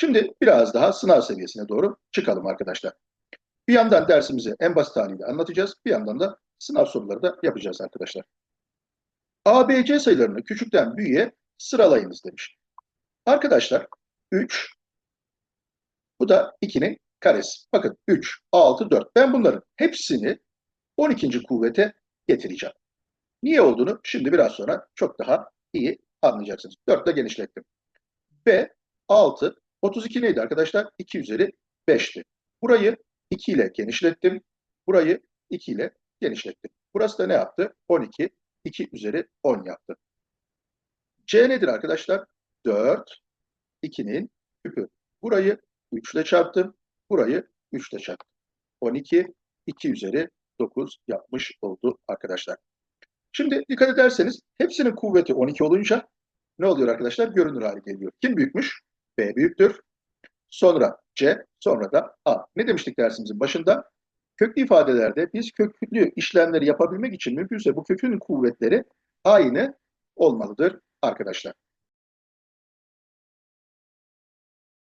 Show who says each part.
Speaker 1: Şimdi biraz daha sınav seviyesine doğru çıkalım arkadaşlar. Bir yandan dersimizi en basit haliyle anlatacağız. Bir yandan da sınav soruları da yapacağız arkadaşlar. ABC sayılarını küçükten büyüğe sıralayınız demiş. Arkadaşlar 3 bu da 2'nin karesi. Bakın 3, 6, 4. Ben bunların hepsini 12. kuvvete getireceğim. Niye olduğunu şimdi biraz sonra çok daha iyi anlayacaksınız. 4 ile genişlettim. B 6, 32 neydi arkadaşlar? 2 üzeri 5'ti. Burayı 2 ile genişlettim. Burayı 2 ile genişlettim. Burası da ne yaptı? 12, 2 üzeri 10 yaptı. C nedir arkadaşlar? 4, 2'nin küpü. Burayı 3 ile çarptım. Burayı 3 ile çarptım. 12, 2 üzeri 9 yapmış oldu arkadaşlar. Şimdi dikkat ederseniz hepsinin kuvveti 12 olunca ne oluyor arkadaşlar? Görünür hale geliyor. Kim büyükmüş? B büyüktür. Sonra C, sonra da A. Ne demiştik dersimizin başında? Köklü ifadelerde biz köklü işlemleri yapabilmek için mümkünse bu kökün kuvvetleri aynı olmalıdır arkadaşlar.